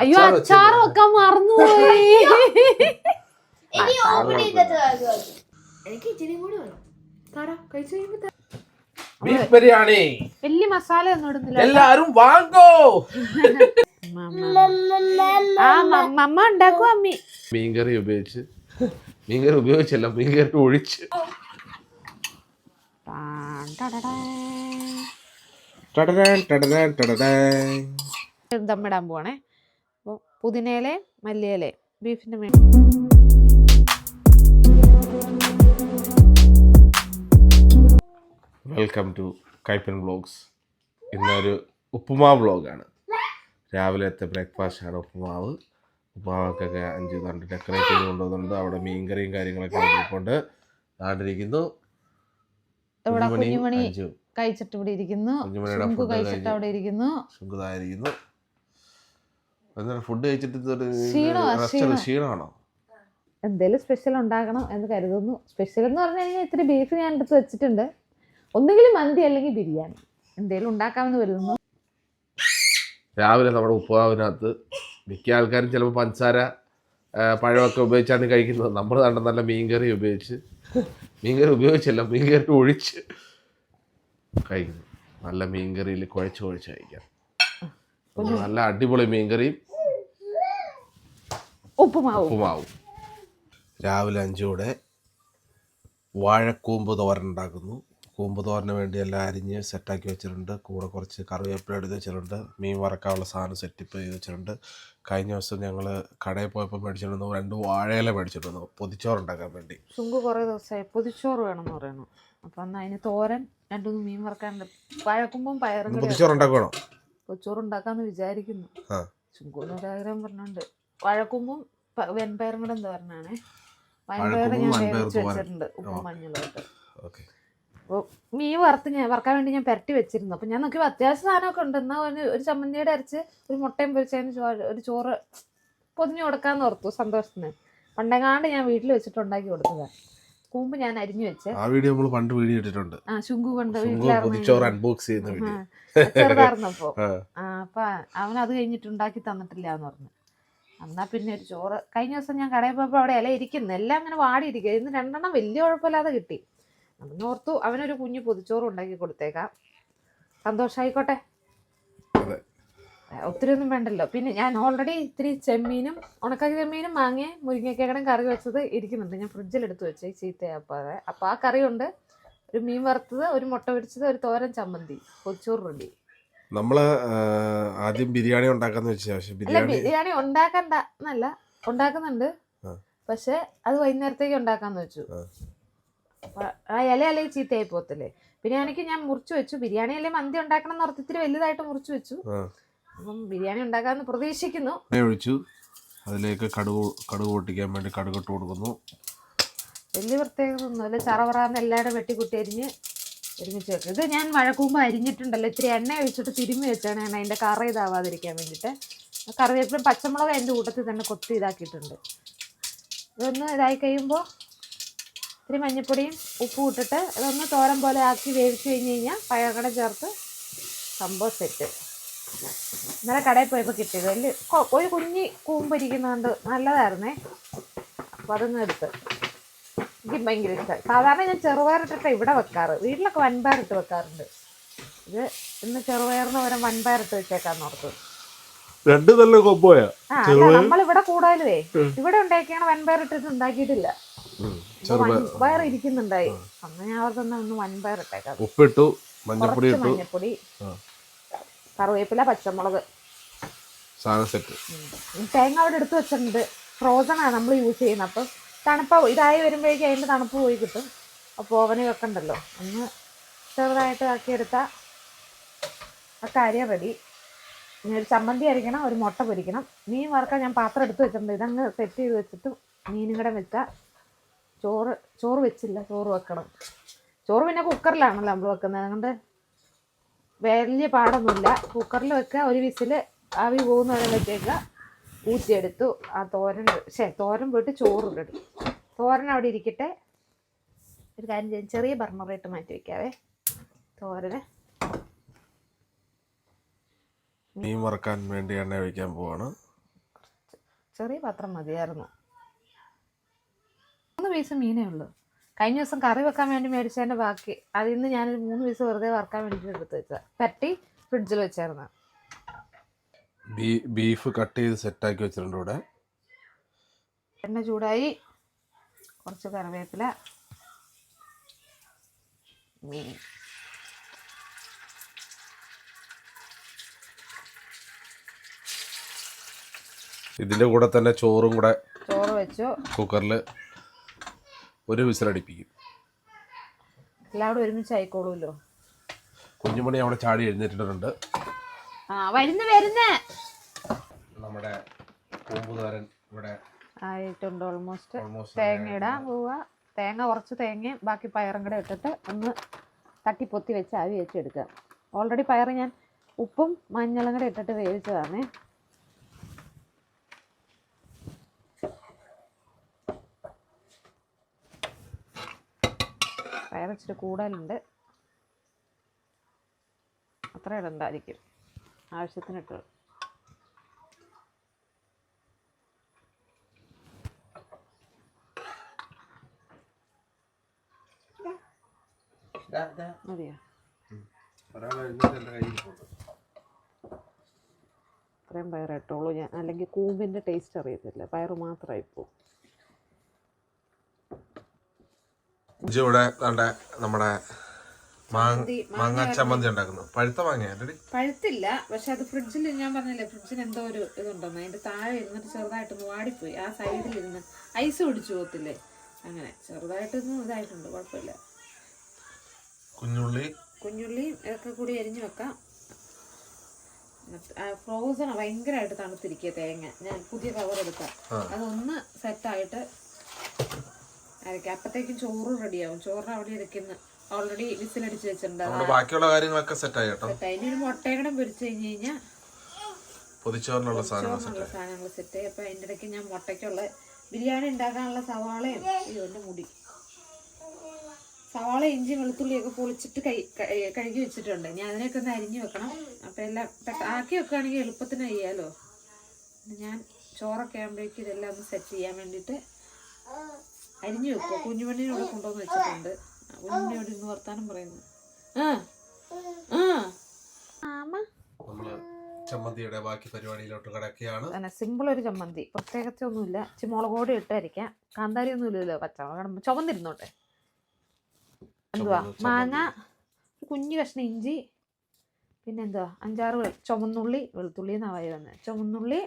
അയ്യോ അച്ചാർ വെക്കാൻ മറന്നുപോയി. ഇനി ഓപ്പൺ ചെയ്തിട്ട്. എനിക്ക് ഇച്ചിരി കൂടി വേണം. തരാം കഴിച്ചു കഴിയുമ്പോ. ബീഫ് ബിരിയാണി. വലിയ മസാല ഒന്നും ഇടുന്നില്ല. എല്ലാരും വാങ്ങോ. ആ മമ്മ ഉണ്ടാക്കും അമ്മി. മീൻകറി ഉപയോഗിച്ച്. മീൻകറി ഉപയോഗിച്ചല്ല മീൻകറി ഒഴിച്ച്. ടാൻ ടടടാ. ടടടാൻ, ടടടാൻ, ടടടാൻ. ദമ്മിടാൻ പോവാണേ. പുതിനയിലെ മല്ലിയിലെ ബീഫിന്റെ മേ വെൽക്കം ടു കൈപ്പൻ വ്ളോഗ്സ് ഇന്നൊരു ഉപ്പുമാവ് വ്ളോഗാണ് രാവിലത്തെ ബ്രേക്ക്ഫാസ്റ്റാണ് ഉപ്പുമാവ്. ഉപ്പുമാവൊക്കെ അഞ്ച് തണ്ട് ഡെക്കറേറ്റ് ചെയ്ത് കൊണ്ടുവന്നിട്ടുണ്ട്. അവിടെ മീൻകറിയും കാര്യങ്ങളൊക്കെ ഇരിപ്പുണ്ട്. നാട്ടിലിരിക്കുന്നു ഇവിടെ കുഞ്ഞുമണി കഴിച്ചിട്ട് ഇവിടെ ഇരിക്കുന്നു. കഴിച്ചിട്ട് അവിടെ ഇരിക്കുന്നു. ശുങ്കുതായിരിക്കുന്നു ഫുഡ് കഴിച്ചിട്ട് ക്ഷീണമാണോ? സ്പെഷ്യൽ ഉണ്ടാക്കണം എന്ന് കരുതുന്നു. സ്പെഷ്യൽ എന്ന് പറഞ്ഞു കഴിഞ്ഞാൽ ഇത്തിരി ബീഫ് ഞാൻ എടുത്ത് വെച്ചിട്ടുണ്ട്. ഒന്നുകിൽ മന്തി അല്ലെങ്കിൽ ബിരിയാണി. എന്തേലും ഉണ്ടാക്കാമെന്ന് കരുതുന്നു. രാവിലെ നമ്മുടെ ഉപ്പുമാവിനകത്ത് മിക്ക ആൾക്കാരും ചിലപ്പോൾ പഞ്ചസാര പഴമൊക്കെ ഉപയോഗിച്ചാണ് കഴിക്കുന്നത്. നമ്മൾ കണ്ട നല്ല മീൻകറി ഉപയോഗിച്ച് മീൻകറി ഉപയോഗിച്ചല്ല മീൻകറി ഒഴിച്ച് കഴിക്കുന്നു. നല്ല മീൻകറിയിൽ കുഴച്ച് കുഴച്ച് കഴിക്കാം. നല്ല അടിപൊളി മീൻകറിയും ഉപ്പുമാവും. ഉപ്പുമാവും. രാവിലെ അഞ്ചോടെ വാഴക്കൂമ്പ് തോരൻ ഉണ്ടാക്കുന്നു. കൂമ്പ് തോരന് വേണ്ടി എല്ലാം അരിഞ്ഞ് സെറ്റാക്കി വെച്ചിട്ടുണ്ട്. കൂടെ കുറച്ച് കറിവേപ്പില എടുത്ത് വെച്ചിട്ടുണ്ട്. മീൻ വറക്കാനുള്ള സാധനം സെറ്റപ്പ് ചെയ്ത് വെച്ചിട്ടുണ്ട്. കഴിഞ്ഞ ദിവസം ഞങ്ങൾ കടയിൽ പോയപ്പോൾ മേടിച്ചിട്ടുണ്ട് രണ്ട് വാഴയില മേടിച്ചിട്ടുണ്ട് പൊതിച്ചോറ് ഉണ്ടാക്കാൻ വേണ്ടി. ചുങ്ക് കുറേ ദിവസമായി. പൊതിച്ചോറ് വേണമെന്ന് പറയുന്നു. അപ്പം അതിന് തോരൻ രണ്ടുമൂന്ന് മീൻ വറക്കാനുണ്ട്. പഴക്കുമ്പം പയറും ഇന്ന് പൊതിച്ചോറ് ഉണ്ടാക്കാന്ന് വിചാരിക്കുന്നു ആഗ്രഹം പറഞ്ഞുണ്ട്. വഴക്കുമ്പും വെൺപയറും കൂടെ എന്താ പറഞ്ഞാണേ? വൻപയർ ഞാൻ വേവിച്ച്. വെച്ചിട്ടുണ്ട്. ഉപ്പും മഞ്ഞളുമായിട്ട്. അപ്പോൾ മീൻ വറുത്ത് ഞാൻ വറക്കാൻ വേണ്ടി ഞാൻ പുരട്ടി വെച്ചിരുന്നു. അപ്പൊ ഞാൻ നോക്കിയപ്പോൾ അത്യാവശ്യം സാധനമൊക്കെ ഉണ്ട്. എന്നാൽ ഒരു ഒരു ചമ്മന്തിയുടെ അരച്ച് ഒരു മുട്ടയും പൊരിച്ചതിന് ഒരു ചോറ് പൊതിഞ്ഞു കൊടുക്കാന്ന് ഓർത്തു സന്തോഷത്തിന്. പണ്ടെങ്ങാണ്ട് ഞാൻ വീട്ടിൽ വെച്ചിട്ട് ഉണ്ടാക്കി കൊടുത്തതാണ് കൂമ്പ് ഞാൻ അരിഞ്ഞു വെച്ച് ആ വീഡിയോ നമ്മൾ പണ്ട് വീഡിയോ ഇട്ടിട്ടുണ്ട്. ആ ശുങ്കു കൊണ്ട് വീട്ടിലായിരുന്നു അൺബോക്സ് ചെയ്യുന്ന വീഡിയോ. ചെറുതായിരുന്നപ്പോ. അപ്പൊ അവൻ അത് കഴിഞ്ഞിട്ട് ഉണ്ടാക്കി തന്നിട്ടില്ല എന്ന് പറഞ്ഞു. എന്നാ പിന്നെ ഒരു ചോറ്. കഴിഞ്ഞ ദിവസം ഞാൻ കടയിൽ പോയപ്പോൾ അവിടെ ഇല ഇരിക്കുന്നു. എല്ലാം അങ്ങനെ വാടി ഇരിക്കുക ഇന്ന് രണ്ടെണ്ണം വലിയ കുഴപ്പമില്ലാതെ കിട്ടി. അന്ന് ഓർത്തു അവനൊരു കുഞ്ഞു പൊതിച്ചോറ് ഉണ്ടാക്കി കൊടുത്തേക്കാം. സന്തോഷായിക്കോട്ടെ. അതെ. ഒത്തിരി ഒന്നും വേണ്ടല്ലോ. പിന്നെ ഞാൻ ഓൾറെഡി ഇത്തിരി ചെമ്മീനും ഉണക്കാക്കി ചെമ്മീനും മാങ്ങിയ മുരിങ്ങക്കകടം കറി വെച്ചത് ഇരിക്കുന്നുണ്ട്. ഞാൻ ഫ്രിഡ്ജിൽ എടുത്ത് വെച്ചേ ചീത്തയാപ്പാതെ അപ്പോൾ ആ കറി ഒരു മീൻ വറുത്തത് ഒരു മുട്ട പൊരിച്ചത് ഒരു തോരൻ ചമ്മന്തി കൊച്ചൂർ റെഡി. നമ്മൾ ആദ്യം ബിരിയാണി ഉണ്ടാക്കാന്ന് വെച്ചാൽ പക്ഷെ ബിരിയാണി ബിരിയാണി ഉണ്ടാക്കണ്ട എന്നല്ല ഉണ്ടാക്കുന്നുണ്ട്. പക്ഷെ അത് വൈകുന്നേരത്തേക്ക് ഉണ്ടാക്കാന്ന് വെച്ചു. ആ. ഇല അല്ലെങ്കിൽ ചീത്തയായി പോകത്തില്ലേ. ബിരിയാണിക്ക് ഞാൻ മുറിച്ചു വെച്ചു. ബിരിയാണി അല്ലെങ്കിൽ മന്തി ഉണ്ടാക്കണം എന്ന് ഓർത്തിരി ഇത്തിരി വലുതായിട്ട് മുറിച്ചു വെച്ചു. അപ്പം ബിരിയാണി ഉണ്ടാക്കാന്ന് പ്രതീക്ഷിക്കുന്നു. ഒഴിച്ചു. അതിലേക്ക് കടുക് കടുക് പൊട്ടിക്കാൻ വേണ്ടി കടുക് ഇട്ട് കൊടുക്കുന്നു. വലിയ പ്രത്യേകത ഒന്നുമില്ല ചറവറാന്ന് എല്ലാവരും വെട്ടിക്കുട്ടി അരിഞ്ഞ് ഒരുമിച്ച് വെക്കും. ഇത് ഞാൻ മഴക്കൂമ്പ് അരിഞ്ഞിട്ടുണ്ടല്ലോ. ഇത്തിരി എണ്ണ ഒഴിച്ചിട്ട് തിരുമ്മി വെച്ചാണ് ഞാൻ അതിന്റെ കറ ഇതാവാതിരിക്കാൻ വേണ്ടിയിട്ട് കറിവേപ്പിലും പച്ചമുളക് അതിന്റെ കൂട്ടത്തിൽ തന്നെ കൊത്തി ഇതാക്കിയിട്ടുണ്ട്. ഇതൊന്ന് ഇതായി കഴിയുമ്പോൾ ഇത്തിരി മഞ്ഞൾപ്പൊടിയും ഉപ്പും ഇട്ടിട്ട് ഇതൊന്ന് തോരൻ പോലെ ആക്കി വേവിച്ച് കഴിഞ്ഞ് കഴിഞ്ഞാൽ പഴകട ചേർത്ത് സംഭവം സെറ്റ് ഇന്നലെ കടയിൽ പോയപ്പോൾ കിട്ടിയത്. വലിയ ഒരു കുഞ്ഞി കൂമ്പരിക്കുന്നതുകൊണ്ട് നല്ലതായിരുന്നേ. അപ്പോൾ അതൊന്നും എടുത്ത്. എനിക്ക് ഭയങ്കര ഇഷ്ടമായി സാധാരണ ഞാൻ ചെറുപയറിട്ടിട്ട് ഇവിടെ വെക്കാറ്. വീട്ടിലൊക്കെ വൻപയറിട്ട് വെക്കാറുണ്ട്. ഇത് ഇന്ന് ചെറുപയറിന് പകരം വൻപയറിട്ട് വെച്ചേക്കാന്ന് ഓർത്തു. രണ്ട് നല്ല കൊമ്പോയാ നമ്മൾ ഇവിടെ കൂടുതലേ ഇവിടെ ഉണ്ടാക്കിയാണ് വൻപയറിട്ടിട്ട് ഉണ്ടാക്കിയിട്ടില്ല. വൻപയർ ഇരിക്കുന്നുണ്ടായി. അന്ന് ഞാൻ ഓർത്തൊന്ന് ഒന്ന് വൻപയർ ഇട്ടേക്കാം. ഉപ്പിട്ടു മഞ്ഞപ്പൊടി ഇട്ടു. മഞ്ഞപ്പൊടി. കറിവേപ്പില പച്ചമുളക്. സെറ്റ്. തേങ്ങ അവിടെ എടുത്ത് വെച്ചിട്ടുണ്ട്. ഫ്രോസൺ ആണ് നമ്മൾ യൂസ് ചെയ്യുന്നത്. അപ്പം തണുപ്പ് ഇതായി വരുമ്പോഴേക്കും അതിന്റെ തണുപ്പ് പോയി കിട്ടും. അപ്പോൾ ഓവന് വെക്കണ്ടല്ലോ. ഒന്ന് ചെറുതായിട്ട് ആക്കിയെടുത്ത ആ കാര്യം റെഡി ഇനി ഒരു ചമ്മന്തി അരിക്കണം ഒരു മുട്ട പൊരിക്കണം. മീൻ വറുക്കാൻ ഞാൻ പാത്രം എടുത്ത് വെച്ചിട്ടുണ്ട്. ഇതങ്ങ് സെറ്റ് ചെയ്ത് വെച്ചിട്ട് മീനും കൂടെ വെച്ചാൽ ചോറ് ചോറ് വെച്ചില്ല ചോറ് വെക്കണം. ചോറ് പിന്നെ കുക്കറിലാണല്ലോ നമ്മൾ വെക്കുന്നത്. അതുകൊണ്ട് വലിയ പാടൊന്നുമില്ല. കുക്കറിൽ വെക്കുക ഒരു വിസിൽ ആവി പോകുന്നവരെ വെച്ചേക്കുക. ഊറ്റിയെടുത്തു. ആ തോരൻ ശേ തോരൻ പോയിട്ട് ചോറ് റെഡി തോരൻ അവിടെ ഇരിക്കട്ടെ. ഒരു കാര്യം ചെയ്യാം. ചെറിയ ബർണറായിട്ട് മാറ്റി വെക്കാവേ. തോരന്. മീൻ വറക്കാൻ വേണ്ടി എണ്ണ വയ്ക്കാൻ പോവാണ്. ചെറിയ പാത്രം മതിയായിരുന്നു. മൂന്ന് പീസ് മീനേ ഉള്ളൂ. കഴിഞ്ഞ ദിവസം കറി വെക്കാൻ വേണ്ടി മേടിച്ചതിന്റെ ബാക്കി. അതിൽ നിന്ന് ഞാനൊരു മൂന്ന് പീസ് വെറുതെ വറക്കാൻ വേണ്ടിയിട്ട് എടുത്ത് വെച്ചത്. പറ്റി ഫ്രിഡ്ജിൽ വെച്ചായിരുന്നു. ബീഫ് കട്ട് ചെയ്ത് സെറ്റ് ആക്കി വെച്ചിട്ടുണ്ട് ഇവിടെ. എണ്ണ ചൂടായി. കുറച്ച് കറിവേപ്പില. മീൻ ഇതിന്റെ കൂടെ തന്നെ ചോറും കൂടെ ചോറ് വെച്ചു. കുക്കറിൽ ഒരു വിസിലടിപ്പിക്കും എല്ലാവരും ഒരുമിച്ച് ആയിക്കോളൂല്ലോ കുഞ്ഞുമണി അവിടെ ചാടി എഴുന്നേറ്റിട്ടുണ്ട്. ആ വരുന്ന് വരുന്ന്. നമ്മുടെ പൂമ്പുകാരൻ ഇവിടെ ആയിട്ടുണ്ട് ഓൾമോസ്റ്റ് ഓൾമോസ്റ്റ് തേങ്ങ ഇടാൻ പോവുക തേങ്ങ കുറച്ച് തേങ്ങയും ബാക്കി പയറും കൂടെ ഇട്ടിട്ട് ഒന്ന് തട്ടിപ്പൊത്തി വെച്ച് ആവി വെച്ചെടുക്കുക ഓൾറെഡി പയർ ഞാൻ ഉപ്പും മഞ്ഞളും കൂടെ ഇട്ടിട്ട് വേവിച്ചതാണേ. പയർ ഇച്ചിരി കൂടുതലുണ്ട് അത്ര ഇടണ്ടായിരിക്കും മതിയോ? കയ്യിൽ ഇരിപ്പുണ്ട്. ഇത്രയും പയർ ഇട്ടോളൂ ഞാൻ. അല്ലെങ്കിൽ കൂമ്പിന്റെ ടേസ്റ്റ് അറിയത്തില്ല. പയർ മാത്രമായി പോകും ഇവിടെ നമ്മുടെ നമ്മുടെ മാങ്ങ ചമ്മന്തി, ഉണ്ടാക്കുന്നു. പഴുത്ത മാങ്ങ പഴുത്തില്ല പക്ഷെ അത് ഫ്രിഡ്ജിൽ ഞാൻ പറഞ്ഞില്ലേ ഫ്രിഡ്ജിൽ എന്തോ ഒരു ഇതുണ്ടെന്ന്. അതിന്റെ താഴെ ഇരുന്നിട്ട് ചെറുതായിട്ടൊന്ന് വാടിപ്പോയി. ആ സൈഡിൽ ഇരുന്ന് ഐസ് പിടിച്ചു പോകത്തില്ലേ? അങ്ങനെ. ചെറുതായിട്ടൊന്നും ഇതായിട്ടുണ്ട് കുഴപ്പമില്ല. കുഞ്ഞുള്ളി. കുഞ്ഞുള്ളിയും ഒക്കെ കൂടി എരിഞ്ഞു വെക്കാം. ഫ്രോസൺ ഭയങ്കരമായിട്ട് തണുത്തിരിക്കുക തേങ്ങ. ഞാൻ പുതിയ കവർ എടുക്കാം. അതൊന്ന് സെറ്റായിട്ട് അരക്കാം അപ്പത്തേക്കും ചോറ് റെഡിയാവും. ചോറ് അവിടെ ഇരിക്കുന്ന. ഓൾറെഡി വിസിലടിച്ച് വെച്ചിട്ടുണ്ട്. ബാക്കിയുള്ള കാര്യങ്ങളൊക്കെ സെറ്റ് ആയി കേട്ടോ. അതിന് ഒരു മുട്ടയും കൂടെ പൊരിച്ചു കഴിഞ്ഞ് കഴിഞ്ഞാൽ പൊതിച്ചോറിനുള്ള സാധനങ്ങൾ സെറ്റ് ആയി. അപ്പൊ അതിന്റെ ഇടയ്ക്ക് ഞാൻ മുട്ടയ്ക്കുള്ള ബിരിയാണി ഉണ്ടാക്കാനുള്ള സവാളയും എന്റെ മുടി. സവാള ഇഞ്ചി വെളുത്തുള്ളിയൊക്കെ പൊളിച്ചിട്ട് കൈ കഴുകി വെച്ചിട്ടുണ്ട്. ഞാൻ അതിനൊക്കെ ഒന്ന് അരിഞ്ഞു വെക്കണം. അപ്പം എല്ലാം ആക്കി വെക്കുകയാണെങ്കിൽ എളുപ്പത്തിന് ചെയ്യാലോ ഞാൻ ചോറൊക്കെ ആകുമ്പോഴേക്കും ഇതെല്ലാം ഒന്ന് സെറ്റ് ചെയ്യാൻ വേണ്ടിയിട്ട് അരിഞ്ഞു വെക്കുക ഇവിടെ കൊണ്ടുവന്ന് വെച്ചിട്ടുണ്ട്. കുഞ്ഞിനോട് ഇന്ന് വർത്താനം പറയുന്നു. ആ ചമ്മന്തിയുടെ ബാക്കി പരിപാടിയിലോട്ട് കിടക്കുകയാണ്. അങ്ങനെ സിമ്പിൾ ഒരു ചമ്മന്തി. പ്രത്യേകത ഒന്നുമില്ല ഇച്ചിരി മുളക് പൊടി ഇട്ടായിരിക്കാം കാന്താരി ഒന്നും ഇല്ലല്ലോ പച്ചമുളക് ചുമന്നിരുന്നോട്ടെ എന്തുവാ? മാങ്ങ ഒരു കുഞ്ഞു കഷ്ണം ഇഞ്ചി പിന്നെ എന്തുവാ അഞ്ചാറ് ചുമന്നുള്ളി വെളുത്തുള്ളി എന്നാവായി വന്നത്. ചുമന്നുള്ളി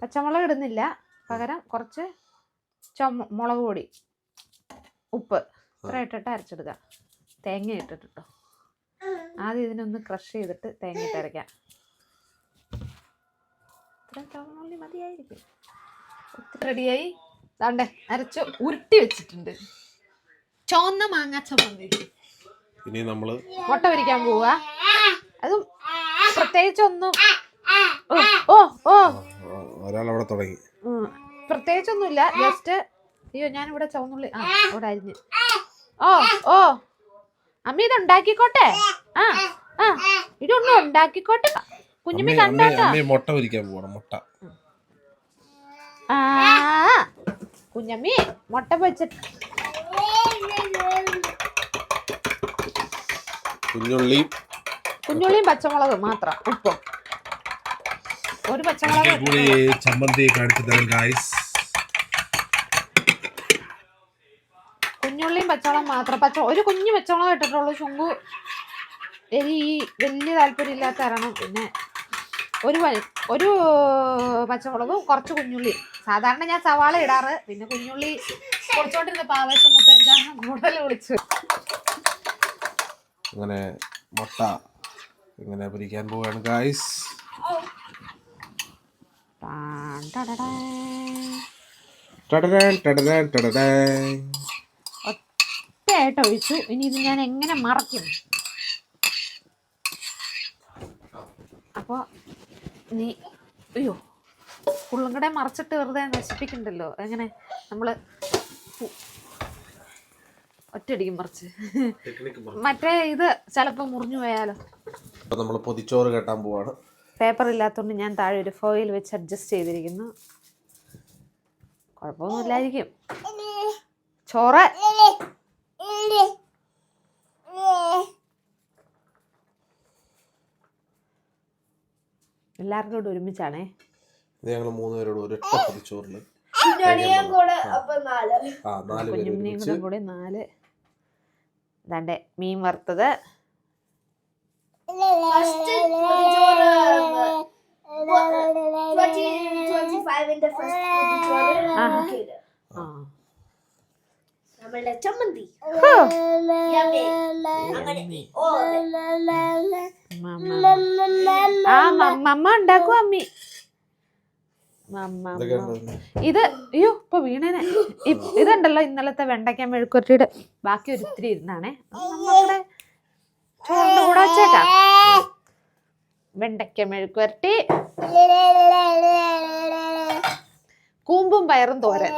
പച്ചമുളക് ഇടുന്നില്ല. പകരം കുറച്ച് ചുമ മുളക് പൊടി. ഉപ്പ്. ഇത്ര ഇട്ടിട്ട് അരച്ചെടുക്കുക തേങ്ങ ഇട്ടിട്ടോ ആദ്യം ഇതിനൊന്ന് ക്രഷ് ചെയ്തിട്ട് തേങ്ങ ഇട്ട് അരയ്ക്കാം. ഇത്ര ചുവന്നുള്ളി മതിയായിരിക്കും. റെഡിയായി ദാണ്ടെ അരച്ച് ഉരുട്ടി വെച്ചിട്ടുണ്ട്. ചോന്ന മാങ്ങ ചമ്മന്തി. ഇനി നമ്മൾ മുട്ട പൊരിക്കാൻ പോവുക അതും പ്രത്യേകിച്ചൊന്നും ഓ ഓ ഓ. ഒരാൾ അവിടെ തുടങ്ങി. പ്രത്യേകിച്ചൊന്നുമില്ല. ജസ്റ്റ് അയ്യോ ഞാനിവിടെ ചുവന്നുള്ളി ആ അവിടെ അരിഞ്ഞ്. ഓ ഓ. അമ്മ ഇത് ഉണ്ടാക്കിക്കോട്ടെ. ആ ആ. ഇതൊന്നും ഉണ്ടാക്കിക്കോട്ടെ. കുഞ്ഞുമ്മി കണ്ടോട്ടോ മുട്ട പൊരിക്കാൻ പോകണം മുട്ട. ആ. കുഞ്ഞമ്മി മുട്ട പൊരിച്ചിട്ട് കുഞ്ഞുള്ളിയും കുഞ്ഞുള്ളിയും പച്ചമുളകും മാത്രം ഉപ്പും. ഒരു പച്ചമുളക് ചമ്മന്തി കാണിച്ചു തരാം ഗായ്സ് കുഞ്ഞുള്ളിയും പച്ചവളം മാത്രം. പച്ച ഒരു കുഞ്ഞു പച്ചവളം ഇട്ടിട്ടുള്ളൂ. ചുങ്കു എരി വലിയ താല്പര്യം ഇല്ലാത്ത കാരണം പിന്നെ ഒരു ഒരു പച്ചമുളകും കുറച്ച് കുഞ്ഞുള്ളി. സാധാരണ ഞാൻ സവാള ഇടാറ്. പിന്നെ കുഞ്ഞുള്ളി പൊളിച്ചോണ്ടിരുന്നപ്പോൾ ആവേശം മൂത്ത കാരണം കൂടുതൽ വിളിച്ചു അങ്ങനെ മുട്ട ഇങ്ങനെ പൊരിക്കാൻ പോവാണ് ഗായ്സ് ടാൻ ടടടാ. ടടടാൻ ടടടാൻ ടടടാൻ ഒറ്റയായിട്ട് ഒഴിച്ചു. ഇനി ഇത് ഞാൻ എങ്ങനെ മറയ്ക്കും? അപ്പോൾ നീ അയ്യോ ഫുള്ളും കൂടെ മറച്ചിട്ട് വെറുതെ നശിപ്പിക്കണ്ടല്ലോ. എങ്ങനെ നമ്മൾ ഒറ്റയടിക്കും മറിച്ച്. മറ്റേ ഇത് ചിലപ്പോൾ മുറിഞ്ഞു പോയാലോ. നമ്മൾ പൊതിച്ചോറ് കെട്ടാൻ പോവാണ്. പേപ്പർ ഇല്ലാത്തതുകൊണ്ട് ഞാൻ താഴെ ഒരു ഫോയിൽ വെച്ച് അഡ്ജസ്റ്റ് ചെയ്തിരിക്കുന്നു. കുഴപ്പമൊന്നുമില്ലായിരിക്കും. ചോറ് എല്ലാവർക്കും കൂടെ ഒരുമിച്ചാണേ ഇത് ഞങ്ങൾ മൂന്നുപേരോട് ഒരൊറ്റ നാല് ആ നാല് പേര് കുഞ്ഞുമണിയും ഒരുമിച്ച് കൂടെ കൂടി നാല് ദാണ്ടെ മീൻ വറുത്തത് ആഹാ. നമ്മളുടെ ചമ്മന്തി. അങ്ങനെ ഓ മമ്മ. ആ മമ്മ ഉണ്ടാക്കും അമ്മി. മമ്മ ഇത് അയ്യോ ഇപ്പൊ വീണേനെ. ഇതുണ്ടല്ലോ ഇന്നലത്തെ വെണ്ടയ്ക്ക മെഴുക്കുരട്ടിയുടെ. ബാക്കി ഒരിത്തിരി ഇരുന്നാണേ. നമ്മുടെ ചോറിന്റെ കൂടെ വെച്ചേക്കാം. വെണ്ടയ്ക്ക മെഴുക്കുരട്ടി. കൂമ്പും പയറും തോരൻ.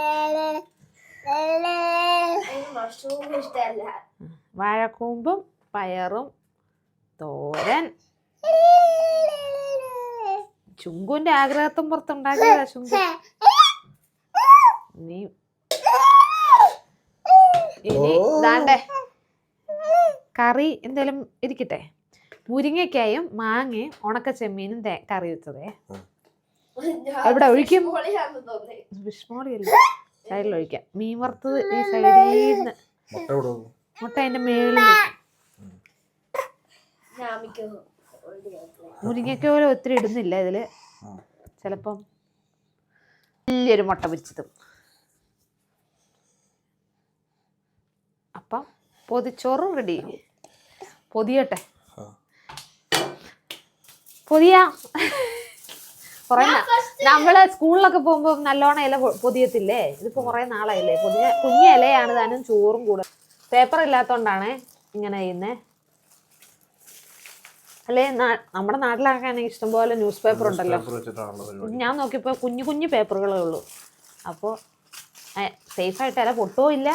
വാഴക്കൂമ്പും പയറും തോരൻ. ചുങ്കുന്റെ ആഗ്രഹത്തും പുറത്തുണ്ടാക്കിയതാ ചുങ്കു നീ ഇനി ദാണ്ടേ കറി എന്തേലും ഇരിക്കട്ടെ. മുരിങ്ങയ്ക്കായും മാങ്ങയും ഉണക്ക ചെമ്മീനും കറി വെച്ചതേ. അവിടെ ഒഴിക്കും? വിഷ്മോളിയല്ല സൈഡിൽ ഒഴിക്കാം മീൻ വറുത്തത് ഈ സൈഡിൽ നിന്ന് മുട്ട അതിന്റെ മേളിൽ മുരിങ്ങയ്ക്ക പോലെ ഒത്തിരി ഇടുന്നില്ല ഇതിൽ. ചിലപ്പം വലിയൊരു മുട്ട പൊരിച്ചതും അപ്പം പൊതിച്ചോറ് റെഡി. പൊതിയട്ടെ. പൊതിയ. കൊറേ നമ്മൾ സ്കൂളിലൊക്കെ പോകുമ്പോ നല്ലോണം ഇല പൊതിയത്തില്ലേ? ഇതിപ്പോ കൊറേ നാളായില്ലേ? പൊതിയ കുഞ്ഞ ഇലയാണ് താനും ചോറും കൂടെ. പേപ്പർ ഇല്ലാത്തോണ്ടാണ് ഇങ്ങനെ ചെയ്യുന്നേ. അല്ലേ നമ്മുടെ നാട്ടിലൊക്കെ ആണെങ്കിൽ ഇഷ്ടംപോലെ ന്യൂസ് പേപ്പർ ഉണ്ടല്ലോ. ഞാൻ നോക്കിയപ്പോൾ കുഞ്ഞു കുഞ്ഞു പേപ്പറുകളേ ഉള്ളൂ. അപ്പോൾ സേഫായിട്ട് അല്ല പൊട്ടോ ഇല്ല?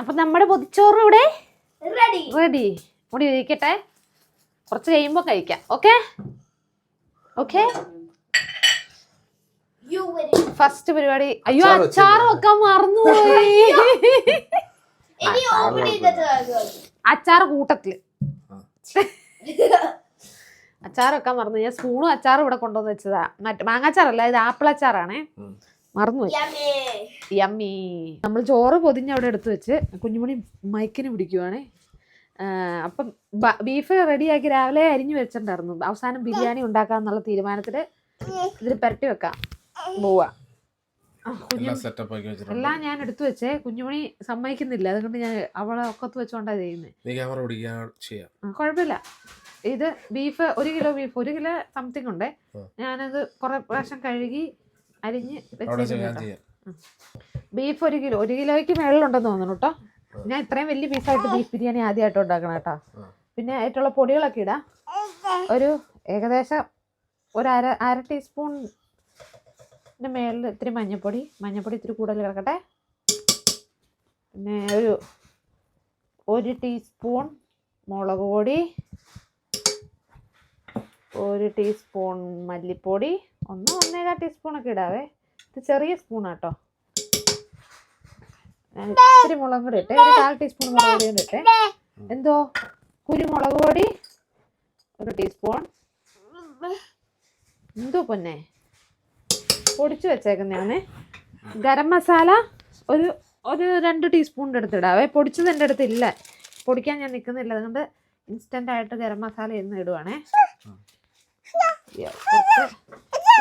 അപ്പൊ നമ്മുടെ പൊതിച്ചോറ് ഇവിടെ റെഡി റെഡി ഇവിടെ ഇരിക്കട്ടെ കുറച്ച് കഴിയുമ്പോൾ കഴിക്കാം. ഓക്കെ ഓക്കെ ഫസ്റ്റ് പരിപാടി. അയ്യോ അച്ചാറ് അച്ചാർ വെക്കാൻ മറന്നുപോയി. അച്ചാർ കൂട്ടത്തിൽ. അച്ചാറൊക്കെ അച്ചാർ വെക്കാൻ മറന്നു. ഞാൻ സ്പൂണും അച്ചാറും ഇവിടെ കൊണ്ടുവന്ന് വെച്ചതാ. മറ്റേ മാങ്ങാച്ചാറല്ല ഇത് ആപ്പിൾ അച്ചാറാണേ. മറന്നുപോയി. യമ്മി നമ്മൾ ചോറ് പൊതിഞ്ഞ് അവിടെ എടുത്ത് വെച്ച് കുഞ്ഞുമണി മൈക്കിന് പിടിക്കുവാണേ. അപ്പം ബീഫ് റെഡിയാക്കി രാവിലെ അരിഞ്ഞു വെച്ചിട്ടുണ്ടായിരുന്നു. അവസാനം ബിരിയാണി ഉണ്ടാക്കാന്നുള്ള തീരുമാനത്തിൽ ഇതിൽ പുരട്ടി വെക്കാം. പോവാ. എല്ലാം വെച്ചിട്ടുണ്ട്. ഞാൻ എടുത്തു വെച്ചേ. കുഞ്ഞുമണി സമ്മതിക്കുന്നില്ല. അതുകൊണ്ട് ഞാൻ അവളെ ഒക്കത്ത് വെച്ചോണ്ടാ ചെയ്യുന്നത് നീ ക്യാമറ പിടിക്കാൻ ചെയ്യാം. കുഴപ്പമില്ല. ഇത് ബീഫ് ഒരു കിലോ ബീഫ് ഒരു കിലോ സംതിങ് ഉണ്ട്. ഞാനത് കുറെ പ്രാവശ്യം കഴുകി അരിഞ്ഞ്. ചെയ്യാം ബീഫ് ഒരു കിലോ ഒരു കിലോയ്ക്ക് മേളിലുണ്ടെന്ന് തോന്നുന്നു കേട്ടോ. ഞാൻ ഇത്രയും വലിയ പീസായിട്ട് ബീഫ് ബിരിയാണി ആദ്യമായിട്ട് ഉണ്ടാക്കണം കേട്ടോ. പിന്നെ ആയിട്ടുള്ള പൊടികളൊക്കെ ഇടാം. ഒരു ഏകദേശം ഒരു അര അര ടീസ്പൂൺ മേളിൽ ഇത്തിരി മഞ്ഞൾപ്പൊടി മഞ്ഞൾപ്പൊടി ഇത്തിരി കൂടുതൽ കിടക്കട്ടെ. പിന്നെ ഒരു ഒരു ടീസ്പൂൺ മുളക് പൊടി ഒരു ടീസ്പൂൺ മല്ലിപ്പൊടി ഒന്ന് ഒന്നേകാൽ ടീസ്പൂണൊക്കെ ഇടാവേ. ഇത് ചെറിയ സ്പൂണാട്ടോ ഇത്തിരി മുളക് കൂടി ഇട്ടെ. ഒരു കാൽ ടീസ്പൂൺ മുളക് പൊടി ഇട്ടെ. എന്തോ? കുരുമുളക് പൊടി. ഒരു ടീസ്പൂൺ. എന്തോ പൊന്നെ? പൊടിച്ചു വെച്ചേക്കുന്നതാണ് ഗരം മസാല ഒരു ഒരു രണ്ട് ടീസ്പൂണിന്റെ അടുത്ത് ഇടാവേ. പൊടിച്ചത് എന്റെ അടുത്ത് ഇല്ല. പൊടിക്കാൻ ഞാൻ നിൽക്കുന്നില്ല അതുകൊണ്ട് ഇൻസ്റ്റന്റ് ആയിട്ട് ഗരം മസാല ഇന്ന് ഇടുവാണേ.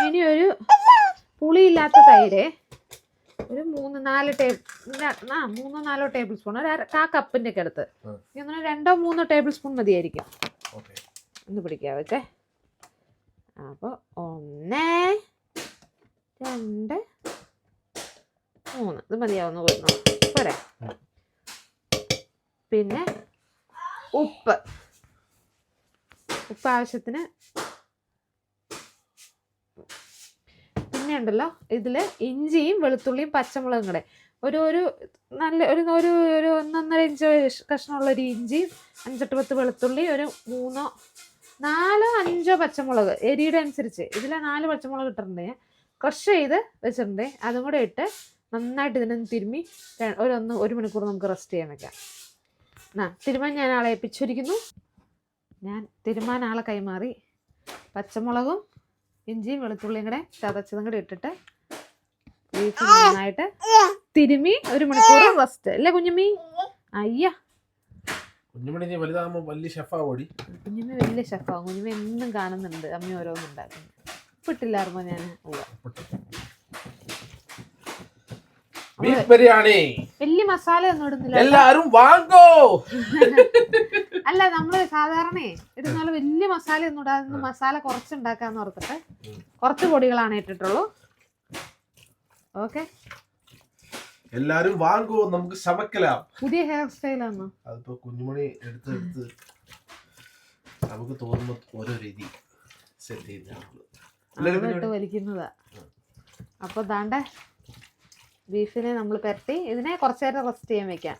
ഇനി ഒരു പുളിയില്ലാത്ത തൈര്. ഒരു മൂന്ന് നാല് ടേബിൾ ആ മൂന്നോ നാലോ ടേബിൾ സ്പൂൺ ഒരു അര- കാ കപ്പിന്റെ ഒക്കെ അടുത്ത് എനിക്ക് തോന്നുന്നു രണ്ടോ മൂന്നോ ടേബിൾ സ്പൂൺ മതിയായിരിക്കും. ഓക്കെ. ഒന്ന് പിടിക്കാം വെച്ചേ. അപ്പോൾ ഒന്ന് രണ്ട് മൂന്ന്. ഇത് മതിയാവുന്ന പോയിരുന്നു പോരെ? പിന്നെ ഉപ്പ്. ഉപ്പ് ആവശ്യത്തിന് പിന്നെ ഉണ്ടല്ലോ ഇതിൽ ഇഞ്ചിയും വെളുത്തുള്ളിയും പച്ചമുളകും കൂടെ. ഒരു ഒരു നല്ല ഒരു ഒരു ഒരു ഒന്നൊന്നര ഇഞ്ച് കഷ്ണമുള്ള ഒരു ഇഞ്ചി അഞ്ചെട്ട് പത്ത് വെളുത്തുള്ളി ഒരു മൂന്നോ നാലോ അഞ്ചോ പച്ചമുളക് എരിയുടെ അനുസരിച്ച്. ഇതിലെ നാല് പച്ചമുളക് ഇട്ടിട്ടുണ്ട് ക്രഷ് ചെയ്ത് വെച്ചിട്ടുണ്ട്. അതും കൂടെ ഇട്ട് നന്നായിട്ട് ഇതിനൊന്ന് തിരുമ്മി ഒരൊന്ന് ഒരു മണിക്കൂർ നമുക്ക് റെസ്റ്റ് ചെയ്യാൻ വെക്കാം. എന്നാ തിരുമാൻ ഞാൻ ആളെ ഏൽപ്പിച്ചിരിക്കുന്നു. ഞാൻ തിരുമാൻ ആളെ കൈമാറി പച്ചമുളകും ഇഞ്ചിയും വെളുത്തുള്ളിയും കൂടെ ചതച്ചതും കൂടെ ഇട്ടിട്ട് ബീഫ് നന്നായിട്ട് തിരുമി ഒരു മണിക്കൂർ റെസ്റ്റ് അല്ലേ കുഞ്ഞമ്മി? അയ്യ. കുഞ്ഞുമണി നീ വലുതാകുമ്പോൾ വലിയ ഷെഫാവോടി? കുഞ്ഞുമി വലിയ ഷെഫാവും കുഞ്ഞുമി എന്നും കാണുന്നുണ്ട്. അമ്മ ഓരോന്നും ഉണ്ടാക്കുന്നു ഉപ്പിട്ടില്ലായിരുന്നോ ഞാൻ. ബീഫ് ബിരിയാണി. വലിയ മസാല ഒന്നും ഇടുന്നില്ല. എല്ലാരും വാങ്ങോ. അല്ല നമ്മൾ സാധാരണ ഇടുന്ന വലിയ മസാല ഒന്നും ഇടാതെ മസാല കുറച്ചുണ്ടാക്കാന്ന് ഓർത്തിട്ട് കുറച്ച് പൊടികളാണ് ഇട്ടിട്ടുള്ളൂ. ഓക്കെ. എല്ലാരും വാങ്ങോ നമുക്ക് ശമക്കലാം. പുതിയ ഹെയർ സ്റ്റൈൽ ആണ്? അതിപ്പോ കുഞ്ഞുമണി എടുത്ത് എടുത്ത് നമുക്ക് തോന്നുമ്പോ ഓരോ രീതി സെറ്റ് ചെയ്യുന്നതാണ്. ഇട്ട് വലിക്കുന്നതാ? അപ്പൊ ദാണ്ട ബീഫിനെ നമ്മൾ പെരട്ടി ഇതിനെ കുറച്ചു നേരം റെസ്റ്റ് ചെയ്യാൻ വെക്കാം.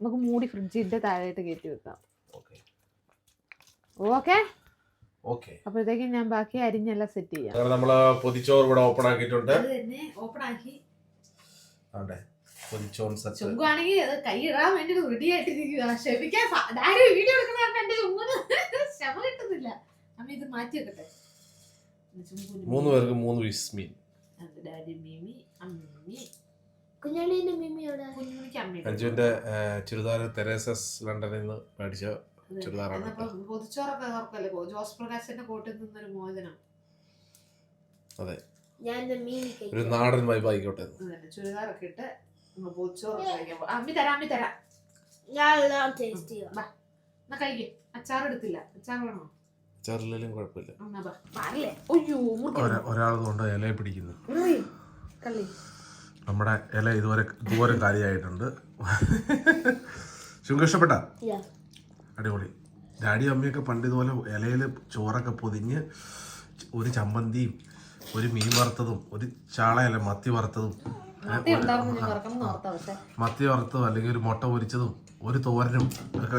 നമുക്ക് മൂടി ഫ്രിഡ്ജിന്റെ താഴെയായിട്ട് കയറ്റി വെക്കാം. ഓക്കെ? അപ്പോഴത്തേക്കും ഞാൻ ബാക്കി അരിഞ്ഞെല്ലാം സെറ്റ് ചെയ്യാം. നമ്മൾ നമ്മൾ പൊതിച്ചോറ് ഇവിടെ ഓപ്പൺ ആക്കിയിട്ടുണ്ട്. അത് ഓപ്പൺ ആക്കി. പൊതിച്ചോറ് സെറ്റ് കൈ ഇടാൻ വേണ്ടി റെഡി ആയിട്ടിരിക്കുക ക്ഷമിക്കാൻ വീഡിയോ എടുക്കുന്ന എന്റെ ക്ഷമ കിട്ടുന്നില്ല. അമ്മ ഇത് മാറ്റി വെക്കട്ടെ. മൂന്ന് പേർക്ക് മൂന്ന് പീസ് മീൻ അത് അഞ്ജുവിന്റെ ചുരിദാർ തെരേസസ് ലണ്ടനിൽ നിന്ന് മേടിച്ച ചുരിദാറാണ് എന്നപ്പോ പൊതിച്ചോറൊക്കെ ഓർക്കല്ലേ പോ- ജോസ് പ്രകാശിന്റെ കോട്ടിൽ നിന്നൊരു മോചനം. അതെ. ഒരു നാടൻ വൈബ് ആയിക്കോട്ടെ. അത് തന്നെ ചുരിദാറൊക്കെ ഇട്ട് നമ്മൾ പൊതിച്ചോറൊക്കെ കഴിക്കാൻ പോകും അമ്മി തരാം അമ്മി തരാം. ഞാൻ എല്ലാം ടേസ്റ്റ് ചെയ്യാം. എന്നാ കഴിക്കേ. അച്ചാർ എടുത്തില്ല. അച്ചാർ വേണോ? കുഴപ്പമില്ല. ഒരാൾ കൊണ്ട് ഇല പിടിക്കുന്നു. കള്ളി. നമ്മുടെ ഇല ഇതുവരെ ദൂരം കാര്യമായിട്ടുണ്ട്. ഇഷ്ടപ്പെട്ട. അടിപൊളി. ഡാഡി അമ്മയൊക്കെ പണ്ട് ഇതുപോലെ ഇലയിൽ ചോറൊക്കെ പൊതിഞ്ഞ് ഒരു ചമ്മന്തിയും ഒരു മീൻ വറുത്തതും ഒരു ചാളയല്ല മത്തി വറുത്തതും. മത്തി വറുത്തതും അല്ലെങ്കിൽ ഒരു മുട്ട പൊരിച്ചതും ഒരു തോരനും ഒക്കെ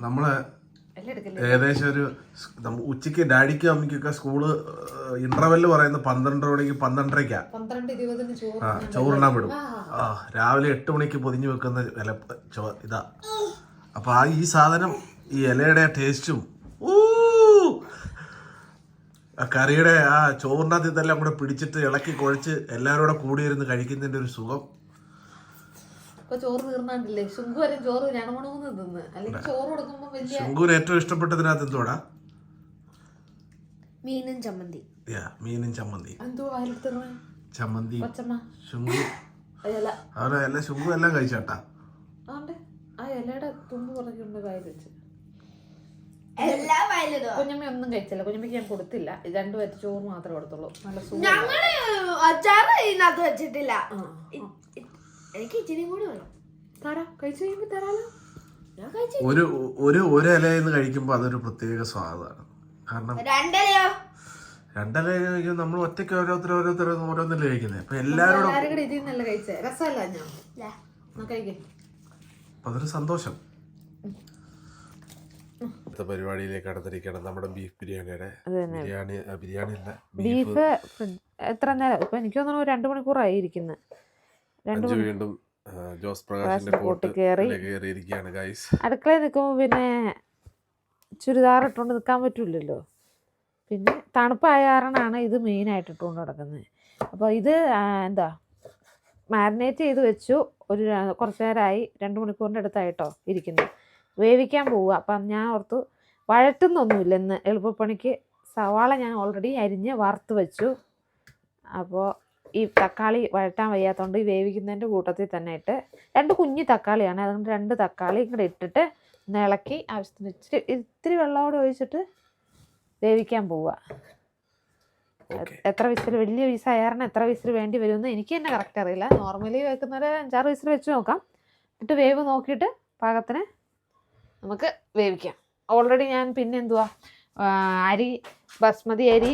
നമ്മൾ ഏകദേശം ഒരു ഉച്ചയ്ക്ക് ഉച്ചയ്ക്ക് ഡാഡിക്കും അമ്മയ്ക്കൊക്കെ സ്കൂൾ ഇന്റർവെൽ പറയുന്നത് പന്ത്രണ്ട് മണിക്ക് പന്ത്രണ്ടരയ്ക്കാ. പന്ത്രണ്ട് ഇരുപതിന് ചോറ് ആ ചോറിനാൻ വിടും. ആ. രാവിലെ എട്ട് മണിക്ക് പൊതിഞ്ഞു വെക്കുന്ന ഇല ചോ ഇതാ. അപ്പൊ ആ ഈ സാധനം ഈ ഇലയുടെ ടേസ്റ്റും ആ കറിയുടെ ആ ചോറിനകത്ത് ഇതെല്ലാം കൂടെ പിടിച്ചിട്ട് ഇളക്കി കുഴച്ച് എല്ലാവരും കൂടെ കൂടിയിരുന്ന് കഴിക്കുന്നതിന്റെ ഒരു സുഖം. ഇപ്പൊ ചോറ് തീർന്നാണ്ടില്ലേ? ശുങ്കു വരെ ചോറ് രണമണമെന്ന് തിന്ന്. അല്ലെങ്കിൽ ചോറ് കൊടുക്കുമ്പോ വലിയ ശുങ്കുവിന് ഏറ്റവും ഇഷ്ടപ്പെട്ടതിനകത്ത് എന്തോടാ മീനും ചമ്മന്തി. യാ മീനും ചമ്മന്തി. എന്തോ അയലത്തിറ ചമ്മന്തി. പച്ചമ്മ. ശുങ്കു. ഇല. അവരെ എല്ലാം ശുങ്കു എല്ലാം കഴിച്ചാട്ടാ. ആണ്ട് ആ ഇലയുടെ തുമ്പ് പറഞ്ഞുകൊണ്ട് കായ വെച്ച്. എല്ലാം വയലിടുക കുഞ്ഞമ്മ ഒന്നും കഴിച്ചില്ല. കുഞ്ഞമ്മയ്ക്ക് ഞാൻ കൊടുത്തില്ല. രണ്ടു പേര് ചോറ് മാത്രമേ കൊടുത്തുള്ളൂ. നല്ല സുഖം. ഞങ്ങൾ അച്ചാർ ഇതിനകത്ത് വെച്ചിട്ടില്ല. ഇ- ഇ- എനിക്ക് ഇച്ചിരി കൂടി വേണം. തരാം. കഴിച്ചു കഴിയുമ്പോ തരാലോ. ഞാൻ കഴിച്ചു ഒരു ഒരു ഒരു ഇലയിൽ നിന്ന് കഴിക്കുമ്പോൾ അതൊരു പ്രത്യേക സ്വാദാണ്. കാരണം രണ്ടരയോ രണ്ടില കഴിക്കുമ്പോൾ നമ്മൾ ഒറ്റയ്ക്ക് ഓരോരുത്തർ ഓരോരുത്തർ ഓരോന്നില്ല കഴിക്കുന്നത് അപ്പൊ എല്ലാവരോടും എല്ലാരും കൂടെ ഇതിൽ നിന്നല്ല കഴിച്ചേ. രസമല്ല ഞാൻ ദാ. എന്നാ കഴിക്കേ. അതൊരു സന്തോഷം. അടുത്ത പരിപാടിയിലേക്ക് അടുത്തിരിക്കണം നമ്മുടെ ബീഫ് ബിരിയാണിയുടെ ബിരിയാണി ആ, ബിരിയാണി അല്ല ബീഫ് ബീഫ് എത്ര നേരം? ഇപ്പൊ എനിക്ക് തോന്നുന്നു രണ്ട് മണിക്കൂറായി ഇരിക്കുന്നത് രണ്ട് അഞ്ചു വീണ്ടും ജോസ് പ്രകാശിന്റെ പ്രകാശിന്റെ കോട്ട് കോട്ട് കേറി. കയറിയിരിക്കുകയാണ് ഗൈസ് അടുക്കളയിൽ നിൽക്കുമ്പോൾ പിന്നെ ചുരിദാർ ഇട്ടുകൊണ്ട് നിൽക്കാൻ പറ്റില്ലല്ലോ. പിന്നെ തണുപ്പായ കാരണമാണ് ഇത് മെയിനായിട്ട് ഇട്ടുകൊണ്ട് നടക്കുന്നത്. അപ്പോൾ ഇത് എന്താ മാരിനേറ്റ് ചെയ്ത് വെച്ചു. ഒരു കുറച്ച് നേരമായി രണ്ട് മണിക്കൂറിന്റെ അടുത്തായിട്ടോ ഇരിക്കുന്നു. വേവിക്കാൻ പോവുക അപ്പം ഞാൻ ഓർത്തു വഴറ്റുന്നൊന്നുമില്ല ഇന്ന്. എളുപ്പപ്പണിക്ക് സവാള ഞാൻ ഓൾറെഡി അരിഞ്ഞ് വറുത്ത് വെച്ചു. അപ്പോൾ ഈ തക്കാളി വഴറ്റാൻ വയ്യാത്തതുകൊണ്ട് ഈ വേവിക്കുന്നതിന്റെ കൂട്ടത്തിൽ തന്നെ ഇട്ട് രണ്ട് കുഞ്ഞു തക്കാളിയാണ്. അതുകൊണ്ട് രണ്ട് തക്കാളി ഇങ്ങോട്ട് ഇട്ടിട്ട് ഇളക്കി ആവശ്യത്തിന് ഇച്ചിരി ഇത്തിരി വെള്ളമോടെ ഒഴിച്ചിട്ട് വേവിക്കാൻ പോവുക. എത്ര വിസിൽ വലിയ വിസ ആയാരണം എത്ര വിസിൽ വേണ്ടി വരുമെന്ന് എനിക്ക് തന്നെ കറക്റ്റ് അറിയില്ല. നോർമലി വെക്കുന്നവരെ അഞ്ചാറ് വിസിൽ വെച്ച് നോക്കാം. എന്നിട്ട് വേവ് നോക്കിയിട്ട് പാകത്തിന് നമുക്ക് വേവിക്കാം. ഓൾറെഡി ഞാൻ പിന്നെ എന്തുവാ? അരി ബസ്മതി അരി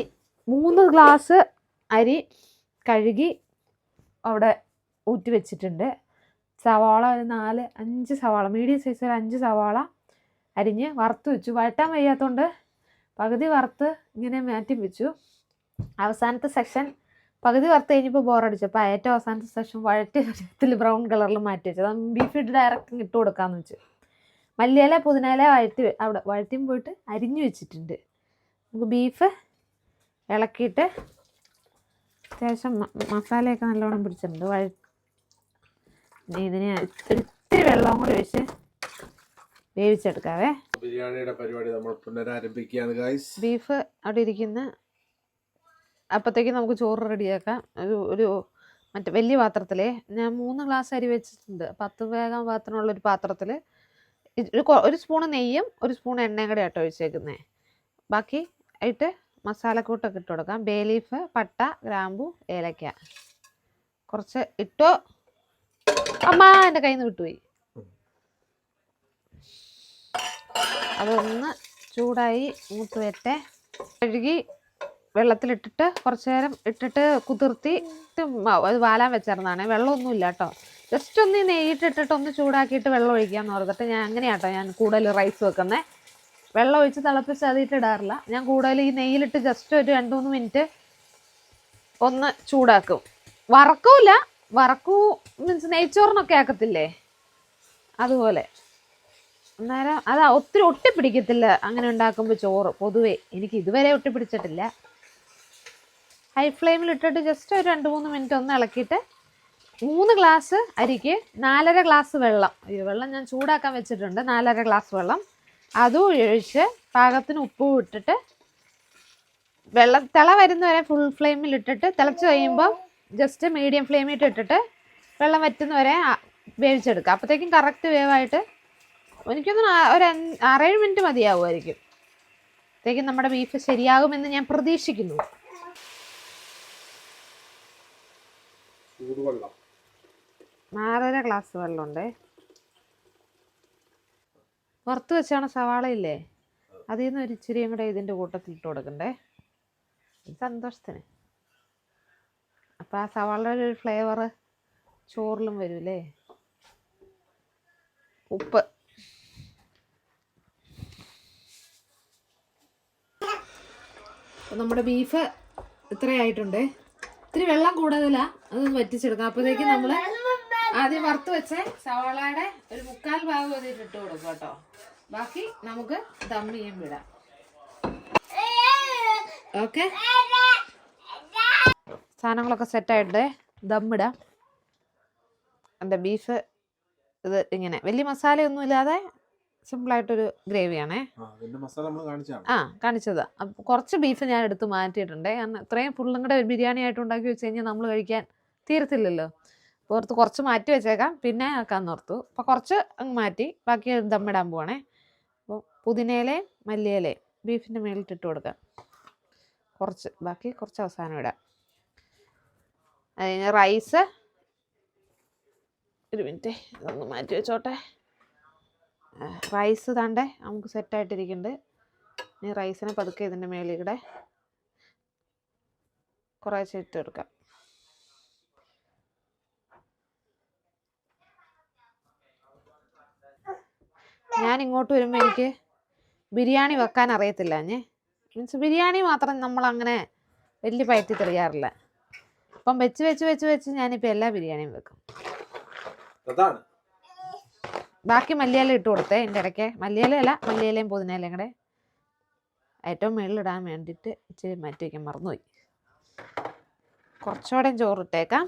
മൂന്ന് ഗ്ലാസ് അരി കഴുകി അവിടെ ഊറ്റി വെച്ചിട്ടുണ്ട്. സവാള ഒരു നാല് അഞ്ച് സവാള മീഡിയം സൈസ് ഒരു അഞ്ച് സവാള അരിഞ്ഞ് വറുത്ത് വെച്ചു. വഴറ്റാൻ വയ്യാത്തതുകൊണ്ട് പകുതി വറുത്ത് ഇങ്ങനെ മാറ്റി വെച്ചു. അവസാനത്തെ സെക്ഷൻ പകുതി വറുത്ത് കഴിഞ്ഞപ്പോൾ ബോറടിച്ചു അപ്പോൾ ഏറ്റവും അവസാനത്തെ സെക്ഷൻ വഴറ്റി ബ്രൗൺ കളറിൽ മാറ്റി വെച്ചു. അത് ബീഫ് ഇട്ട് ഡയറക്റ്റ് ഇട്ട് കൊടുക്കാമെന്ന് വെച്ചു. മല്ലിയില പുതിനയില വഴറ്റി അവിടെ വഴറ്റിയും പോയിട്ട് അരിഞ്ഞു വെച്ചിട്ടുണ്ട്. നമുക്ക് ബീഫ് ഇളക്കിയിട്ട് അത്യാവശ്യം മസാലയൊക്കെ നല്ലോണം പിടിച്ചിട്ടുണ്ട്. വഴ ഇതിന് ഇത്തിരി വെള്ളവും കൂടി ഒഴിച്ച് വേവിച്ചെടുക്കാവേ. ബിരിയാണിയുടെ പരിപാടി നമ്മൾ പുനരാരംഭിക്കുകയാണ് ഗൈസ് ബീഫ് അവിടെ ഇരിക്കുന്ന അപ്പോഴത്തേക്ക് നമുക്ക് ചോറ് റെഡിയാക്കാം. ഒരു ഒരു മറ്റേ വലിയ പാത്രത്തിലേ ഞാൻ മൂന്ന് ഗ്ലാസ് അരി വെച്ചിട്ടുണ്ട്. പത്ത് വേഗം പാത്രത്തിൽ ഒരു പാത്രത്തിൽ ഒരു സ്പൂൺ നെയ്യും ഒരു സ്പൂൺ എണ്ണയും കൂടെ ആട്ടോ ഒഴിച്ചേക്കുന്നത് ബാക്കി ആയിട്ട് മസാലക്കൂട്ടൊക്കെ ഇട്ട് കൊടുക്കാം. ബേ ലീഫ് പട്ട ഗ്രാമ്പു ഏലക്ക. കുറച്ച് ഇട്ടോ. അമ്മ എന്റെ കയ്യിൽ നിന്ന് വിട്ടുപോയി. അതൊന്ന് ചൂടായി മൂത്ത് വരട്ടെ കഴുകി വെള്ളത്തിലിട്ടിട്ട് കുറച്ച് നേരം ഇട്ടിട്ട് കുതിർത്തി അത് വാലാൻ വെച്ചിരുന്നതാണ്. വെള്ളമൊന്നുമില്ല കേട്ടോ. ജസ്റ്റ് ഒന്ന് നെയ്യിട്ടിട്ടിട്ട് ഒന്ന് ചൂടാക്കിയിട്ട് വെള്ളം ഒഴിക്കാന്ന് പറഞ്ഞിട്ട് ഞാൻ അങ്ങനെയാട്ടോ ഞാൻ കൂടുതൽ റൈസ് വെക്കുന്നത് വെള്ളം ഒഴിച്ച് തിളപ്പിച്ച് അതിട്ട് ഇടാറില്ല ഞാൻ കൂടുതൽ ഈ നെയ്യിലിട്ട് ജസ്റ്റ് ഒരു രണ്ട് മൂന്ന് മിനിറ്റ് ഒന്ന് ചൂടാക്കും. വറക്കൂല വറക്കൂ മീൻസ് നെയ്ച്ചോറിനൊക്കെ ആക്കത്തില്ലേ? അതുപോലെ. അന്നേരം അതാ ഒത്തിരി ഒട്ടിപ്പിടിക്കത്തില്ല. അങ്ങനെ ഉണ്ടാക്കുമ്പോൾ ചോറ്. പൊതുവേ എനിക്ക് ഇതുവരെ ഒട്ടിപ്പിടിച്ചിട്ടില്ല. ഹൈ ഫ്ലെയിമിൽ ഇട്ടിട്ട് ജസ്റ്റ് ഒരു രണ്ട് മൂന്ന് മിനിറ്റ് ഒന്ന് ഇളക്കിയിട്ട് മൂന്ന് ഗ്ലാസ് അരിക്ക് നാലര ഗ്ലാസ് വെള്ളം. അയ്യോ വെള്ളം ഞാൻ ചൂടാക്കാൻ വെച്ചിട്ടുണ്ട്. നാലര ഗ്ലാസ് വെള്ളം. അതും ഒഴിച്ച് പാകത്തിന് ഉപ്പും ഇട്ടിട്ട് വെള്ളം തിള വരുന്നവരെ ഫുൾ ഫ്ലെയിമിൽ ഇട്ടിട്ട് തിളച്ച് കഴിയുമ്പോൾ ജസ്റ്റ് മീഡിയം ഫ്ലെയിമിൽ ഇട്ടിട്ട് വെള്ളം വറ്റുന്നവരെ വരെ വേവിച്ചെടുക്കുക. അപ്പോഴത്തേക്കും കറക്റ്റ് വേവായിട്ട് എനിക്കൊന്ന് ഒരു ആറേഴ് മിനിറ്റ് മതിയാവുമായിരിക്കും. അപ്പോഴത്തേക്കും നമ്മുടെ ബീഫ് ശരിയാകുമെന്ന് ഞാൻ പ്രതീക്ഷിക്കുന്നു. നാലര ഗ്ലാസ് വെള്ളമുണ്ട്. വറുത്ത് വെച്ചാണ് സവാള ഇല്ലേ? അതിൽ നിന്ന് ഒരു ഇച്ചിരിയും കൂടെ ഇതിന്റെ കൂട്ടത്തിൽ ഇട്ട് കൊടുക്കണ്ടേ? സന്തോഷത്തിന്. അപ്പം ആ സവാളയുടെ ഒരു ഫ്ലേവർ ചോറിലും വരൂലേ ഉപ്പ്. നമ്മുടെ ബീഫ് ഇത്രയായിട്ടുണ്ട്. ഇത്തിരി വെള്ളം കൂടുതലാ. അതൊന്ന് വറ്റിച്ചെടുക്കാം അപ്പോഴത്തേക്ക് നമ്മൾ ആദ്യം വറുത്ത് വെച്ച സവാളയുടെ ഒരു മുക്കാൽ ഭാഗം അതിൽ ഇട്ട് കൊടുക്കും കേട്ടോ. ബാക്കി നമുക്ക് ദം ചെയ്യാൻ വിടാം. ഓക്കെ? സാധനങ്ങളൊക്കെ സെറ്റായിട്ട് ദമ്മിടാം എന്റെ ബീഫ് ഇത് ഇങ്ങനെ. വലിയ മസാലയൊന്നും ഇല്ലാതെ സിമ്പിളായിട്ടൊരു ഗ്രേവിയാണേ ആ കാണിച്ചത്. അപ്പം കുറച്ച് ബീഫ് ഞാൻ എടുത്ത് മാറ്റിയിട്ടുണ്ട്. കാരണം ഇത്രയും ഫുള്ളും കൂടെ ഒരു ബിരിയാണി ആയിട്ട് ഉണ്ടാക്കി വെച്ച് കഴിഞ്ഞാൽ നമ്മൾ കഴിക്കാൻ തീരത്തില്ലല്ലോ. പുറത്ത് ഓർത്ത് കുറച്ച് മാറ്റി വെച്ചേക്കാം. പിന്നെ ആക്കാൻ ഓർത്തു. അപ്പോൾ കുറച്ച് അങ്ങ് മാറ്റി ബാക്കി ദമ്മിടാൻ പോവാണേ. അപ്പോൾ മല്ലിയിലെ ബീഫിന്റെ മേളിട്ടിട്ട് ഇട്ട് കൊടുക്കാം. കുറച്ച് ബാക്കി കുറച്ച് അവസാനം ഇടാം. അത് കഴിഞ്ഞാൽ റൈസ് ഒരു മിനിറ്റ് ഇതൊന്ന് മാറ്റി വെച്ചോട്ടെ. റൈസ് താണ്ടേ നമുക്ക് സെറ്റായിട്ടിരിക്കുന്നുണ്ട് ഇനി റൈസിനെ പതുക്കെ ഇതിന്റെ മേളിൽ കൂടെ കുറേശ്ശെ ഇട്ട് കൊടുക്കാം. ഞാൻ ഇങ്ങോട്ട് വരുമ്പോൾ എനിക്ക് ബിരിയാണി വെക്കാൻ അറിയത്തില്ല ഞേ. മീൻസ് ബിരിയാണി മാത്രം നമ്മളങ്ങനെ വലിയ പയറ്റി തെളിയാറില്ല. അപ്പം വെച്ച് വെച്ച് വെച്ച് വെച്ച് ഞാനിപ്പോൾ എല്ലാ ബിരിയാണിയും വെക്കും. ബാക്കി മല്ലിയില ഇട്ട് കൊടുത്തേ എന്റെ ഇടയ്ക്ക്. മല്ലിയില അല്ല മല്ലിയിലയും പുതിനയിലയും കൂടെ ഏറ്റവും മുകളിലിടാൻ വേണ്ടിയിട്ട് ഇച്ചിരി മാറ്റി വയ്ക്കാൻ മറന്നുപോയി. കുറച്ചുകൂടെ ചോറിട്ടേക്കാം.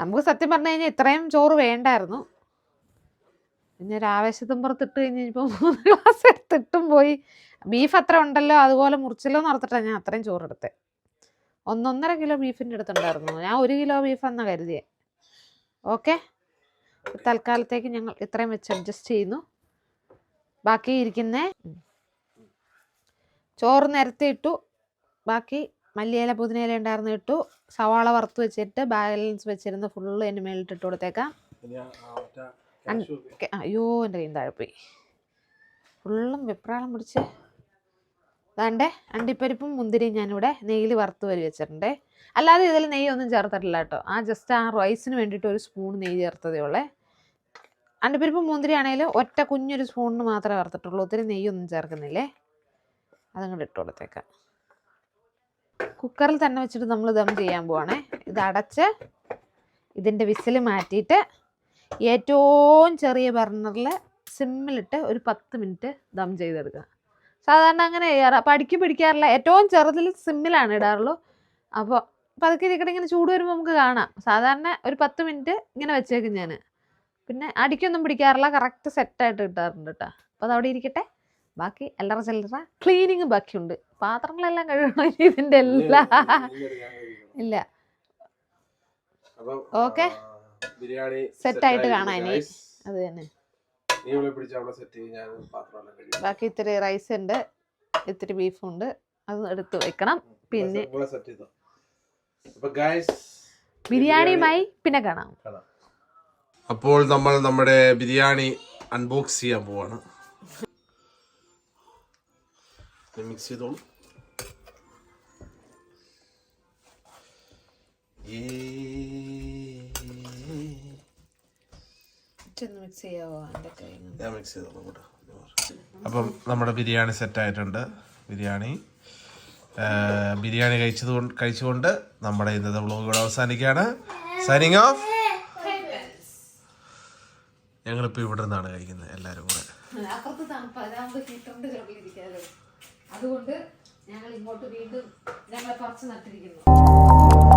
നമുക്ക് സത്യം പറഞ്ഞു കഴിഞ്ഞാൽ ഇത്രയും ചോറ് വേണ്ടായിരുന്നു. പിന്നെ ഒരു ആവേശത്തും പുറത്തിട്ട് കഴിഞ്ഞ് ഇപ്പോൾ മൂന്ന് ഗ്ലാസ് എടുത്തിട്ടും പോയി. ബീഫ് അത്ര ഉണ്ടല്ലോ അതുപോലെ മുറിച്ചല്ലോ എന്ന് ഓർത്തിട്ടാണ് ഞാൻ അത്രയും ചോറെടുത്തത് ഒന്നൊന്നര കിലോ ബീഫിന്റെ അടുത്തുണ്ടായിരുന്നു. ഞാൻ ഒരു കിലോ ബീഫ് എന്നാ കരുതിയേ. ഓക്കെ? തൽക്കാലത്തേക്ക് ഞങ്ങൾ ഇത്രയും വെച്ച് അഡ്ജസ്റ്റ് ചെയ്യുന്നു. ബാക്കി ഇരിക്കുന്ന. ചോറ് നിരത്തി ഇട്ടു. ബാക്കി മല്ലിയില പുതിനയില ഉണ്ടായിരുന്നു ഇട്ടു. സവാള വറുത്ത് വെച്ചിട്ട് ബാലൻസ് വെച്ചിരുന്ന ഫുള്ള് എന്റെ മേളിട്ട് ഇട്ട് കൊടുത്തേക്കാം ക്കെ- അയ്യോ എന്റെ കയ്യിൽ താഴെപ്പോയി. പോയി ഫുള്ളും വെപ്രാളം പിടിച്ച്. അതാണ്ട് അണ്ടിപ്പരിപ്പും മുന്തിരിയും ഞാനിവിടെ നെയ്യിൽ വറുത്ത് വരി വെച്ചിട്ടുണ്ട്. അല്ലാതെ ഇതിൽ നെയ്യ് ഒന്നും ചേർത്തിട്ടില്ല കേട്ടോ. ആ ജസ്റ്റ് ആ റൈസിന് വേണ്ടിയിട്ട് ഒരു സ്പൂൺ നെയ്യ് ചേർത്തതേ ഉള്ളേ. അണ്ടിപ്പരിപ്പും മുന്തിരി ആണെങ്കിൽ ഒറ്റ കുഞ്ഞൊരു സ്പൂണിന് മാത്രമേ വറുത്തിട്ടുള്ളൂ. ഒത്തിരി നെയ്യൊന്നും ചേർക്കുന്നില്ലേ? അതങ്ങോട്ട് ഇട്ട് കൊടുത്തേക്കാം. കുക്കറിൽ തന്നെ വെച്ചിട്ട് നമ്മൾ ദം ചെയ്യാൻ പോവാണേ. ഇത് അടച്ച് ഇതിന്റെ വിസിൽ മാറ്റിയിട്ട് ഏറ്റവും ചെറിയ ബർണറിൽ സിമ്മിലിട്ട് ഒരു പത്ത് മിനിറ്റ് ദം ചെയ്തെടുക്കുക. സാധാരണ അങ്ങനെ ചെയ്യാറ്. അപ്പോൾ അടുക്കി പിടിക്കാറില്ല. ഏറ്റവും ചെറുതിൽ സിമ്മിലാണ് ഇടാറുള്ളൂ. അപ്പോൾ പതുക്കെ ഇരിക്കട്ടെ ഇങ്ങനെ ചൂട് വരുമ്പോൾ നമുക്ക് കാണാം. സാധാരണ ഒരു പത്ത് മിനിറ്റ് ഇങ്ങനെ വെച്ചേക്കും ഞാൻ പിന്നെ അടിക്കൊന്നും പിടിക്കാറില്ല. കറക്റ്റ് സെറ്റായിട്ട് കിട്ടാറുണ്ട് കേട്ടോ. അപ്പോൾ അത് അവിടെ ഇരിക്കട്ടെ. ബാക്കി അല്ലറ ചില്ലറ ക്ലീനിങ് ബാക്കിയുണ്ട്. പാത്രങ്ങളെല്ലാം കഴുകണം ഇതിന്റെ ഇതിന്റെ എല്ലാ ഇല്ല ഓക്കെ. ബിരിയാണി സെറ്റ് ആയിട്ട് കാണാം ഇനി. അത് തന്നെ. ബാക്കി ഇത്തിരി റൈസ് ഉണ്ട് ഇത്തിരി ബീഫുണ്ട് അത് എടുത്തു വെക്കണം. പിന്നെ ബിരിയാണിയുമായി പിന്നെ കാണാം. അപ്പോൾ നമ്മൾ നമ്മുടെ ബിരിയാണി അൺബോക്സ് ചെയ്യാൻ പോവാണ്. ചെയ്തോളൂ അങ്ങോട്ട് അപ്പം നമ്മുടെ ബിരിയാണി സെറ്റ് ആയിട്ടുണ്ട്. ബിരിയാണി. ബിരിയാണി കഴിച്ചത് കൊണ്ട് കഴിച്ചുകൊണ്ട് നമ്മുടെ ഇന്നത്തെ വ്ളോഗ് ഇവിടെ അവസാനിക്കുകയാണ്. സൈനിങ് ഓഫ് ഞങ്ങളിപ്പോൾ ഇവിടെ നിന്നാണ് കഴിക്കുന്നത്. എല്ലാവരും കൂടെ. അതുകൊണ്ട് ഞങ്ങൾ ഇങ്ങോട്ട് വീണ്ടും ഞങ്ങളെ പറിച്ചു നട്ടിരിക്കുന്നു